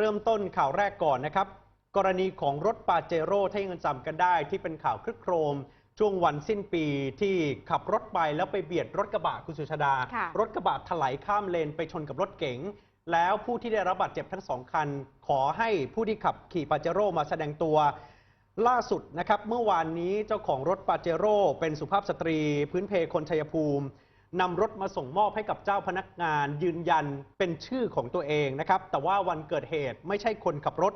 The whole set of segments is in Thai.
เริ่มต้นข่าวแรกก่อนนะครับ กรณีของรถปาเจโร่ถ้ายังจำกันได้ที่เป็นข่าวคลึกโครม ช่วงวันสิ้นปีที่ขับรถไปแล้วไปเบียดรถกระบะคุณสุชาดาค่ะรถกระบะถลายข้ามเลนไปชนกับรถเก๋งแล้วผู้ที่ได้รับบาดเจ็บทั้งสองคัน ขอให้ผู้ที่ขับขี่ปาเจโร่มาแสดงตัว ล่าสุดนะครับ เมื่อวานนี้เจ้าของรถปาเจโร่เป็นสุภาพสตรี พื้นเพคนชัยภูมิ นำรถมาส่งมอบให้กับเจ้าพนักงาน ยืนยันเป็นชื่อของตัวเองนะครับ แต่ว่าวันเกิดเหตุไม่ใช่คนขับรถ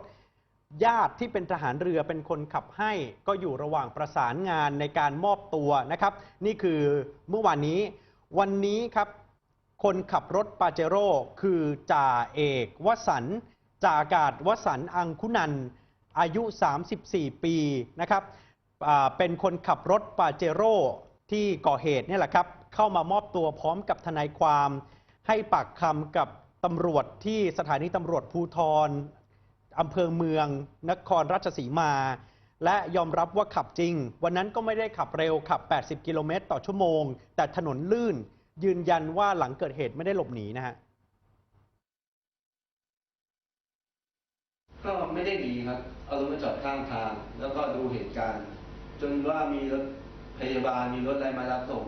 ญาติที่เป็นทหารเรือเป็นคนขับให้ ก็อยู่ระหว่างประสานงานในการมอบตัวนะครับ นี่คือเมื่อวานนี้ วันนี้ครับ คนขับรถปาเจโร่คือจ่าเอกวสันต์จ่าอากาศวสันต์อังคุนันอายุ 34 ปีนะครับเป็นคนขับรถปาเจโร่ที่ก่อเหตุนี่แหละครับ เข้ามามอบตัวพร้อมกับทนายความ ให้ปากคำกับตำรวจที่สถานีตำรวจภูทรอำเภอเมือง นครราชสีมา และยอมรับว่าขับจริง วันนั้นก็ไม่ได้ขับเร็วขับ 80 กิโลเมตรต่อชั่วโมง แต่ถนนลื่น ยืนยันว่าหลังเกิดเหตุไม่ได้หลบหนีนะฮะก็ไม่ได้หนีครับ เอารถมาจอดข้างทาง แล้วก็ดูเหตุการณ์ จนว่ามีรถพยาบาลมีรถอะไรมารับส่ง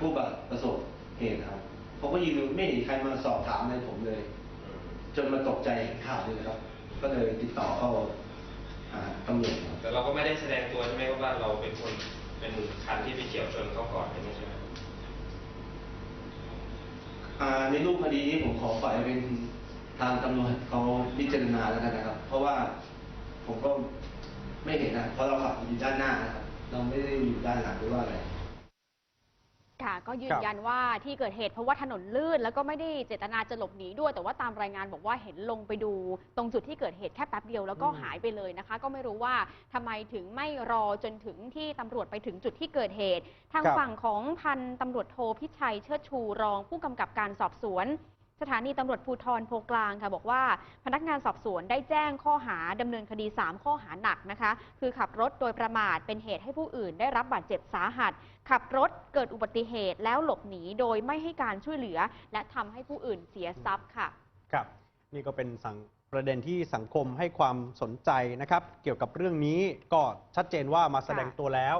ผู้บาดประสบเหตุครับผมก็ยืนดูไม่เห็นใครมาสอบถามอะไรผมเลย จนมาตกใจเห็นข่าวเลยครับ ก็เลยติดต่อเข้าหาตำรวจครับแต่เราก็ไม่ได้แสดงตัวใช่ไหมว่าเราเป็นคนเป็นคันที่ไปเฉียวชนเขาก่อนอะไรอย่างนี้ใช่ไหมอ่าในรูปคดีนี้ผมขอปล่อยให้เป็นทางตำรวจเขาพิจารณาแล้วกันนะครับ เพราะว่าผมก็ไม่เห็นนะเพราะเราขับอยู่ด้านหน้านะครับ เราไม่ได้อยู่ด้านหลังหรือว่าอะไร ค่ะ ก็ยืคนรับยันว่าที่เกิดเหตุเพราะว่าถนนลื่น แล้วก็ไม่ได้เจตนาจะหลบหนีด้วย แต่ว่าตามรายงานบอกว่าเห็นลงไปดู ตรงจุดที่เกิดเหตุแค่แป๊บเดียวแล้วก็อืมหายไปเลยนะคะ ก็ไม่รู้ว่าทำไมถึงไม่รอจนถึงที่ตำรวจไปถึงจุดที่เกิดเหตุ ทางฝั่งของพันตำรวจโทพิชัยเชิดชูรองผู้กำกับการสอบสวน สถานีตำรวจภูธรโพกลางค่ะบอกว่าพนักงานสอบสวนได้แจ้งข้อหาดำเนินคดี 3 ข้อหาหนักนะคะ คือขับรถโดยประมาทเป็นเหตุให้ผู้อื่นได้รับบาดเจ็บสาหัส ขับรถเกิดอุบัติเหตุแล้วหลบหนีโดยไม่ให้การช่วยเหลือ และทำให้ผู้อื่นเสียทรัพย์ค่ะ ครับ นี่ก็เป็นสังประเด็นที่สังคมให้ความสนใจนะครับ เกี่ยวกับเรื่องนี้ก็ชัดเจนว่ามาแสดงตัวแล้ว